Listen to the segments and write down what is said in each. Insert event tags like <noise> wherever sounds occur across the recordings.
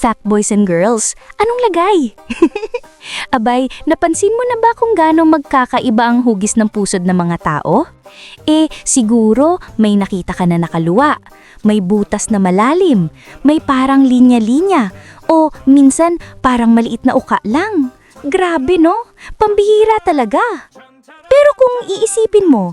Fact boys and girls, anong lagay? <laughs> Abay, napansin mo na ba kung gaano magkakaiba ang hugis ng pusod ng mga tao? Eh, siguro may nakita ka na nakaluwa, may butas na malalim, may parang linya-linya, o minsan parang maliit na uka lang. Grabe no? Pambihira talaga. Pero kung iisipin mo,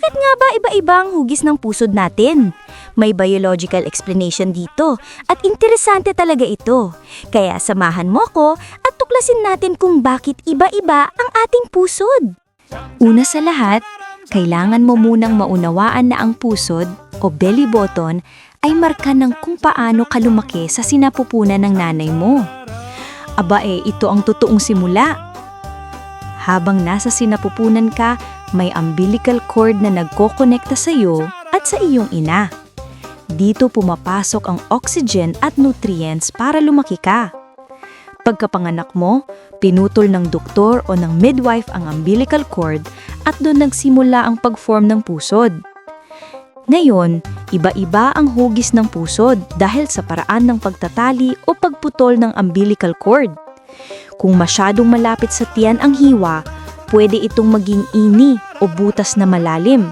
bakit nga ba iba-iba ang hugis ng pusod natin? May biological explanation dito at interesante talaga ito. Kaya samahan mo ko at tuklasin natin kung bakit iba-iba ang ating pusod. Una sa lahat, kailangan mo munang maunawaan na ang pusod o belly button ay marka ng kung paano ka lumaki sa sinapupunan ng nanay mo. Aba eh, ito ang totoong simula. Habang nasa sinapupunan ka, may umbilical cord na nagkokonekta sa iyo at sa iyong ina. Dito pumapasok ang oxygen at nutrients para lumaki ka. Pagkapanganak mo, pinutol ng doktor o ng midwife ang umbilical cord at doon nagsimula ang pag-form ng pusod. Ngayon, iba-iba ang hugis ng pusod dahil sa paraan ng pagtatali o pagputol ng umbilical cord. Kung masyadong malapit sa tiyan ang hiwa, pwede itong maging ini o butas na malalim.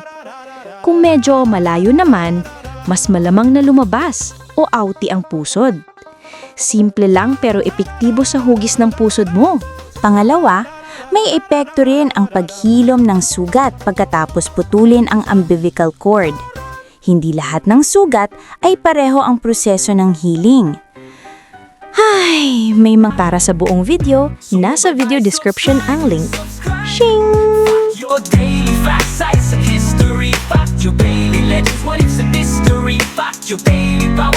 Kung medyo malayo naman, mas malamang na lumabas o outi ang pusod. Simple lang pero epektibo sa hugis ng pusod mo. Pangalawa, may epekto rin ang paghilom ng sugat pagkatapos putulin ang umbilical cord. Hindi lahat ng sugat ay pareho ang proseso ng healing. Ay, may mga para sa buong video, nasa video description ang link. Shing! Your daily facts, sites, and history. Fact your daily legends, what it's a mystery. Fact your daily power,